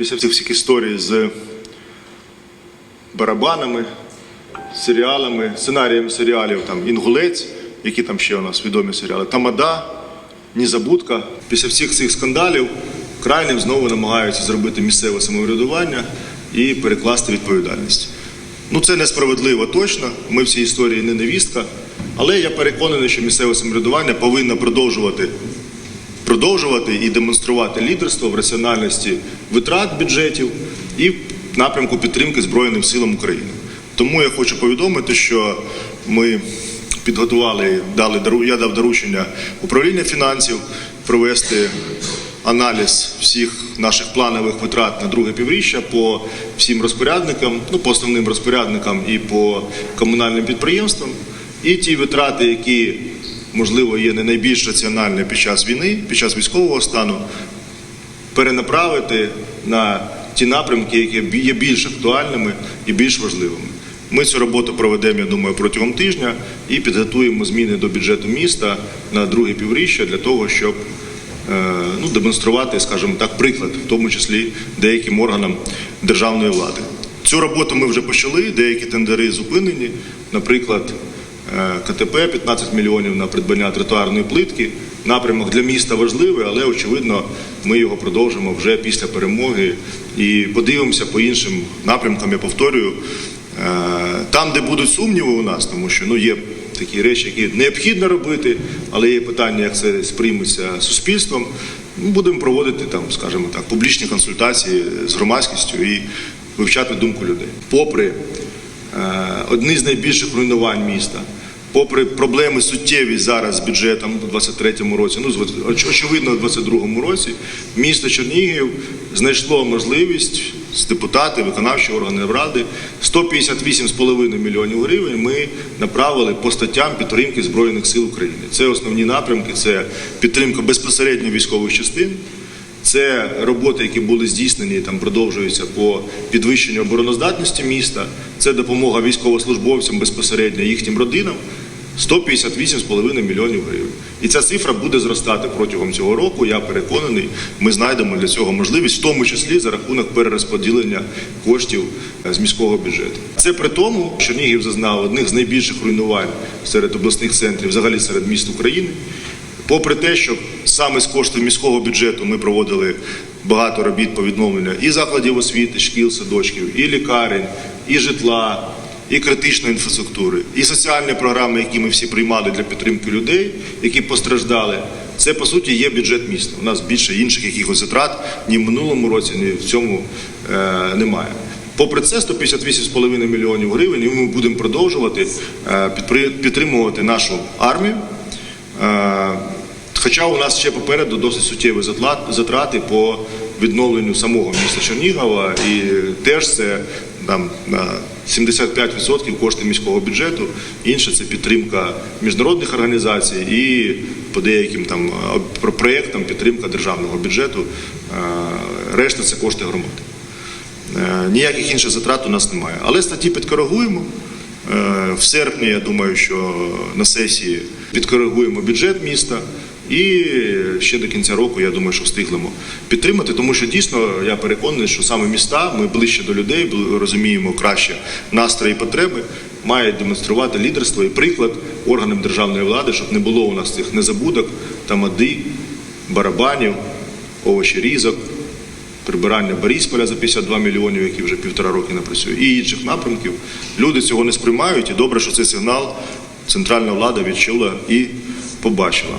Після цих всіх історій з барабанами, серіалами, сценаріями серіалів, там Інгулець, які там ще у нас відомі серіали, Тамада, Незабудка. Після всіх цих скандалів крайним знову намагаються зробити місцеве самоврядування і перекласти відповідальність. Ну це несправедливо точно. Ми в цій історії не невістка, але я переконаний, що місцеве самоврядування повинно продовжувати продовжувати і демонструвати лідерство в раціональності витрат бюджетів і напрямку підтримки Збройним силам України. Тому я хочу повідомити, що ми підготували, дали я дав доручення управління фінансів провести аналіз всіх наших планових витрат на друге півріччя по всім розпорядникам, ну по основним розпорядникам і по комунальним підприємствам. І ті витрати, які можливо є не найбільш раціональні під час війни, під час військового стану, перенаправити на ті напрямки, які є більш актуальними і більш важливими. Ми цю роботу проведемо, я думаю, протягом тижня і підготуємо зміни до бюджету міста на друге півріччя для того, щоб е, ну, демонструвати, скажімо так, приклад, в тому числі деяким органам державної влади. Цю роботу ми вже почали, деякі тендери зупинені. Наприклад, КТП 15 мільйонів на придбання тротуарної плитки. Напрямок для міста важливий, але очевидно, ми його продовжимо вже після перемоги і подивимося по іншим напрямкам. Я повторюю, е, там, де будуть сумніви у нас, тому що ну є такі речі, які необхідно робити, але є питання, як це сприйметься суспільством. Ми будемо проводити там, скажімо так, публічні консультації з громадськістю і вивчати думку людей. Попри е, одні з найбільших руйнувань міста. Попри проблеми суттєві зараз з бюджетом у 2023 році, ну очевидно, у 2022 році, місто Чернігів знайшло можливість з депутати, виконавчі органи ради 158,5 мільйонів гривень ми направили по статтям підтримки Збройних сил України. Це основні напрямки, це підтримка безпосередньо військових частин. Це роботи, які були здійснені там продовжуються по підвищенню обороноздатності міста. Це допомога військовослужбовцям безпосередньо їхнім родинам. 158,5 мільйонів гривень. І ця цифра буде зростати протягом цього року. Я переконаний, ми знайдемо для цього можливість, в тому числі за рахунок перерозподілення коштів е, з міського бюджету. Це при тому, що Чернігів зазнав одних з найбільших руйнувань серед обласних центрів, взагалі серед міст України. Попри те, що саме з коштів міського бюджету ми проводили багато робіт по відновленню і закладів освіти, шкіл, садочків, і лікарень, і житла, і критичної інфраструктури, і соціальні програми, які ми всі приймали для підтримки людей, які постраждали. Це по суті є бюджет міста. У нас більше інших якихось затрат ні в минулому році, ні в цьому е, немає. Попри це, 158,5 мільйонів гривень, і ми будемо продовжувати е, підтримувати нашу армію. Е, Хоча у нас ще попереду досить суттєві затрати по відновленню самого міста Чернігова, і теж це там на 75% кошти міського бюджету. Інше це підтримка міжнародних організацій і по деяким там проєктам підтримка державного бюджету. Е, Решта це кошти громади. Е, Ніяких інших затрат у нас немає. Але статті підкоригуємо. Е, В серпні, я думаю, що на сесії підкоригуємо бюджет міста. І ще до кінця року, я думаю, що встигнемо підтримати, тому що дійсно я переконаний, що саме міста, ми ближче до людей, розуміємо краще настрої і потреби, мають демонструвати лідерство і приклад органам державної влади, щоб не було у нас цих незабудок, тамади, барабанів, овочерізок, прибирання Борисполя за 52 мільйонів, які вже півтора роки не працює, і інших напрямків. Люди цього не сприймають, і добре, що цей сигнал центральна влада відчула і побачила.